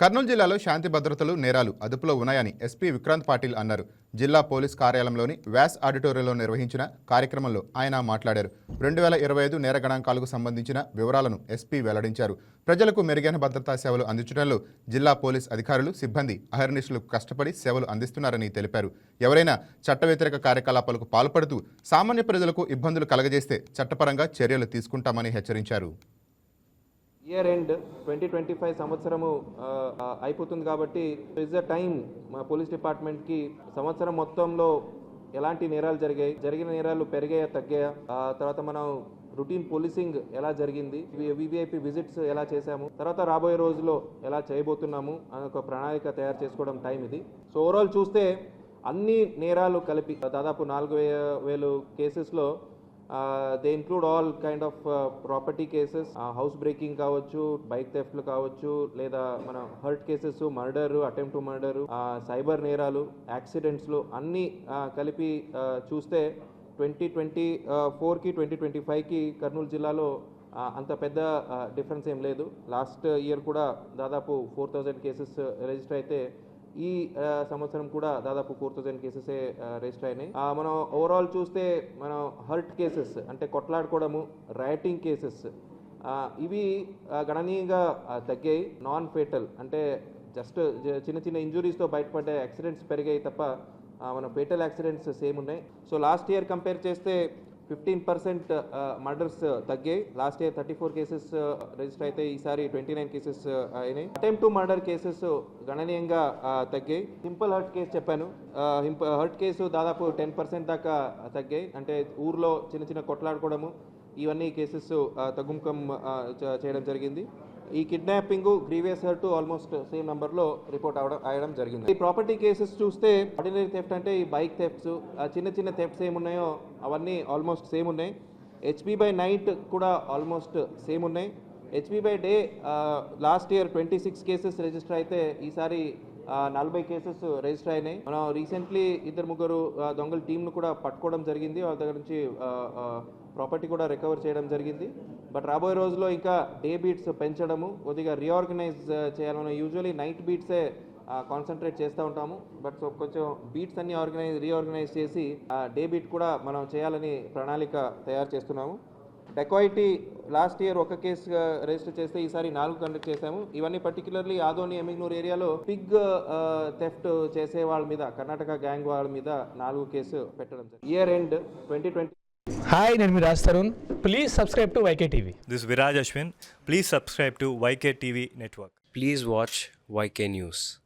కర్నూలు జిల్లాలో శాంతి భద్రతలు నేరాలు అదుపులో ఉన్నాయని ఎస్పీ విక్రాంత్ పాటిల్ అన్నారు. జిల్లా పోలీస్ కార్యాలయంలోని వ్యాస్ ఆడిటోరియంలో నిర్వహించిన కార్యక్రమంలో ఆయన మాట్లాడారు. రెండు వేల ఇరవై ఐదు నేర గణాంకాలకు సంబంధించిన వివరాలను ఎస్పీ వెల్లడించారు. ప్రజలకు మెరుగైన భద్రతా సేవలు అందించడంలో జిల్లా పోలీస్ అధికారులు సిబ్బంది అహర్నిశలు కష్టపడి సేవలు అందిస్తున్నారని తెలిపారు. ఎవరైనా చట్ట వ్యతిరేక కార్యకలాపాలకు పాల్పడుతూ సామాన్య ప్రజలకు ఇబ్బందులు కలగజేస్తే చట్టపరంగా చర్యలు తీసుకుంటామని హెచ్చరించారు. Year end twenty twenty five సంవత్సరము అయిపోతుంది కాబట్టి ఇస్ ద టైం మా పోలీస్ డిపార్ట్మెంట్కి సంవత్సరం మొత్తంలో ఎలాంటి నేరాలు జరిగాయి జరిగిన నేరాలు పెరిగాయా తగ్గాయా? తర్వాత మనం రొటీన్ పోలీసింగ్ ఎలా జరిగింది వివిఐపి విజిట్స్ ఎలా చేశాము తర్వాత రాబోయే రోజుల్లో ఎలా చేయబోతున్నాము అనే ఒక ప్రణాళిక తయారు చేసుకోవడం టైం ఇది. సో ఓవరాల్ చూస్తే అన్ని నేరాలు కలిపి దాదాపు నాలుగు వేలు కేసెస్లో they include all kind of property cases house breaking కావచ్చు బైక్ థెఫ్ట్లు కావచ్చు లేదా మన hurt cases murder attempt murder cyber నేరాలు యాక్సిడెంట్స్లు అన్నీ uh, కలిపి uh, చూస్తే ట్వంటీ ట్వంటీ ఫోర్కి ట్వంటీ ట్వంటీ ఫైవ్కి కర్నూలు జిల్లాలో uh, అంత పెద్ద డిఫరెన్స్ ఏం లేదు. లాస్ట్ ఇయర్ కూడా దాదాపు ఫోర్ థౌజండ్ కేసెస్ రిజిస్టర్ అయితే ఈ సంవత్సరం కూడా దాదాపు ఫోర్ థౌజండ్ కేసెస్ రిజిస్టర్ అయినాయి. మనం ఓవరాల్ చూస్తే మనం హర్ట్ కేసెస్ అంటే కొట్లాడుకోవడము రైటింగ్ కేసెస్ ఇవి గణనీయంగా తగ్గాయి. నాన్ ఫేటల్ అంటే జస్ట్ చిన్న చిన్న ఇంజురీస్తో బయటపడే యాక్సిడెంట్స్ పెరిగాయి తప్ప మన ఫేటల్ యాక్సిడెంట్స్ సేమ్ ఉన్నాయి. సో లాస్ట్ ఇయర్ కంపేర్ చేస్తే fifteen percent uh, murders uh, తగ్గాయి. Last year thirty four cases register అయితే ఈసారి ట్వంటీ నైన్ కేసెస్ అయినాయి. అటెంప్ట్ టు మర్డర్ కేసెస్ గణనీయంగా uh, తగ్గాయి. సింపుల్ హర్ట్ కేసు చెప్పాను. హర్ట్ కేసు దాదాపు టెన్ పర్సెంట్ దాకా తగ్గాయి. అంటే ఊర్లో చిన్న చిన్న కొట్లాడుకోవడము ఇవన్నీ కేసెస్ తగ్గుముఖం చేయడం జరిగింది. ఈ kidnapping grievous hurt almost same నెంబర్లో రిపోర్ట్ అవడం అయ్యడం జరిగింది. ఈ ప్రాపర్టీ కేసెస్ చూస్తే ఆర్డినరీ థెఫ్ట్ అంటే ఈ బైక్ థెఫ్ట్స్ చిన్న చిన్న థెఫ్ట్స్ ఏమున్నాయో అవన్నీ ఆల్మోస్ట్ సేమ్ ఉన్నాయి. హెచ్పి బై నైట్ కూడా ఆల్మోస్ట్ సేమ్ ఉన్నాయి. HB by day last year twenty six cases register అయితే ఈసారి నలభై కేసెస్ రిజిస్టర్ అయినాయి. మనం రీసెంట్లీ ఇద్దరు ముగ్గురు దొంగల టీంను కూడా పట్టుకోవడం జరిగింది. వాళ్ళ దగ్గర నుంచి ప్రాపర్టీ కూడా రికవర్ చేయడం జరిగింది. బట్ రాబోయే రోజుల్లో ఇంకా డే బీట్స్ పెంచడము కొద్దిగా రీఆర్గనైజ్ చేయాలని యూజువలీ నైట్ బీట్సే కాన్సన్ట్రేట్ చేస్తూ ఉంటాము. బట్ సో కొంచెం బీట్స్ అన్ని ఆర్గనైజ్ రీఆర్గనైజ్ చేసి డే బీట్ కూడా మనం చేయాలని ప్రణాళిక తయారు చేస్తున్నాము. డెకాయిటీ లాస్ట్ ఇయర్ ఒక కేసు రిజిస్టర్ uh, చేస్తే ఈసారి నాలుగు కండక్ట్ చేశాము. ఇవన్నీ పర్టికులర్లీ ఆదోని ఎమిగ్నూర్ ఏరియాలో పిగ్ థెఫ్ట్ చేసే వాళ్ళ మీద కర్ణాటక గ్యాంగ్ వాళ్ళ మీద నాలుగు కేసు పెట్టడం year end twenty twenty hi నేను మీ Raj Tarun please subscribe to YK TV This is Viraj Ashwin. Please subscribe to YK TV Network. Please watch YK News.